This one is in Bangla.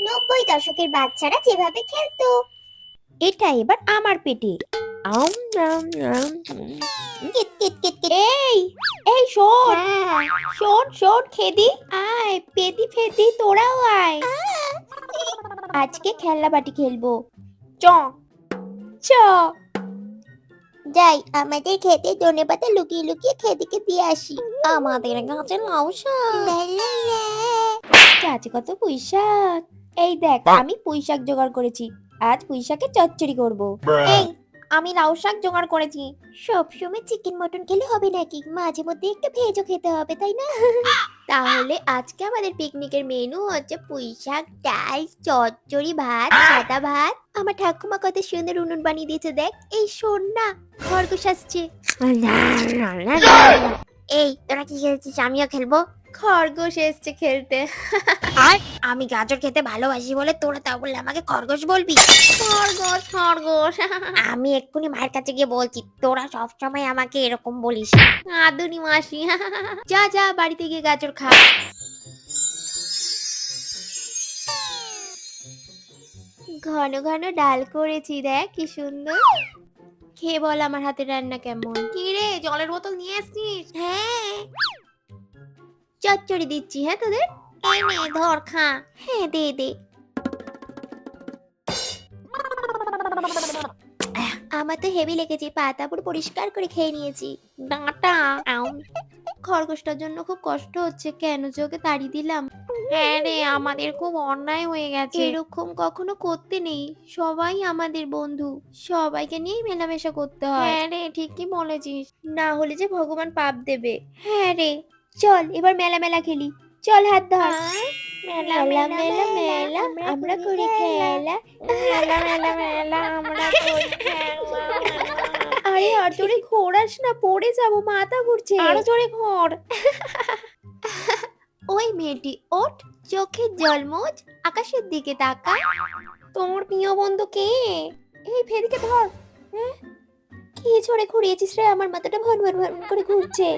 নব্বই দশকের বাচ্চারা যেভাবে খেলতো। এটা এবার আমার পেটে। আয় ফেদি, তোরাও আজকে খেলনা বাটি খেলব। চ। চ। যাই, আমাদের খেতে ধনে পাতা লুকিয়ে লুকিয়ে খেদিকে দিয়ে আসি। আমাদের গাছে লাউ। গাছে কত শাক এই দেখ আমি পুঁইশাক জোগাড় করেছি। আজ পুঁই শাকের চচ্চড়ি করব। এই আমি লাউ শাক জোগাড় করেছি। সবসময় চিকেন মটন খেলে হবে নাকি? মাঝে মধ্যে একটু ভেজও খেতে হবে তাই না? তাহলে আজকে আমাদের পিকনিকের মেনু হচ্ছে পুঁই শাক ডাল চচ্চড়ি ভাত সাদা ভাত। আমার ঠাকুমা কত সুন্দর উনুন বানিয়ে দিয়েছে দেখ। এই শোন না খরগোশ আসছে। এই তোরা কি খেলছিস? আমিও খেলব। খরগোশ এসছে খেলতে। আমি গাজর খেতে ভালোবাসি বলে তোরা তা বললে আমাকে খরগোশ বলবি? খরগোশ খরগোশ। আমি এক্ষুনি মায়ের কাছে গিয়ে বলছি তোরা সবসময় আমাকে এরকম বলিস। আদুনি মাসি। যা যা বাড়িতে গিয়ে গাজর খা। ঘন ঘন ডাল করেছি দেখ কি সুন্দর। খেয়ে বল আমার হাতে রান্না কেমন। কি রে জলের বোতল নিয়ে আসছিস? হ্যাঁ। চচ্চড়ি দিচ্ছি হ্যাঁ তোদের? এই নে ধর খা। হ্যাঁ দে দে। আমার তো হেভি লেগেছে পাতা পুরো পরিষ্কার করে খেয়ে নিয়েছি। ডাঁটা খরগোশটার জন্য খুব কষ্ট হচ্ছে কেন যে ওকে তাড়ি দিলাম। হ্যাঁ রে আমাদের খুব অন্যায় হয়ে গেছে। এরকম কখনো করতে নেই। সবাই আমাদের বন্ধু। সবাইকে নিয়েই মেলামেশা করতে হয়। হ্যাঁ রে ঠিকই বলেছিস। না হলে যে ভগবান পাপ দেবে। হ্যাঁ রে। চল এবার মেলা মেলা খেলি। চল হাত ধর। মেলা মেলা মেলা আমরা করি খেলা। মেলা মেলা মেলা আমরা করি আরে আর জোরে ঘোরাস না পড়ে যাব মাথা ঘুরছে। আরও জোরে ঘোর। ওই মেয়েটি ওঠ চোখে জলমোজ আকাশের দিকে তাকা তোর প্রিয় বন্ধু কে? এই ফেদিকে ধর। হ্যাঁ? কি ঝরে ঘুরিয়েছিস রে? আমার মাথাটা ভন ভন ভন করে ঘুরছে।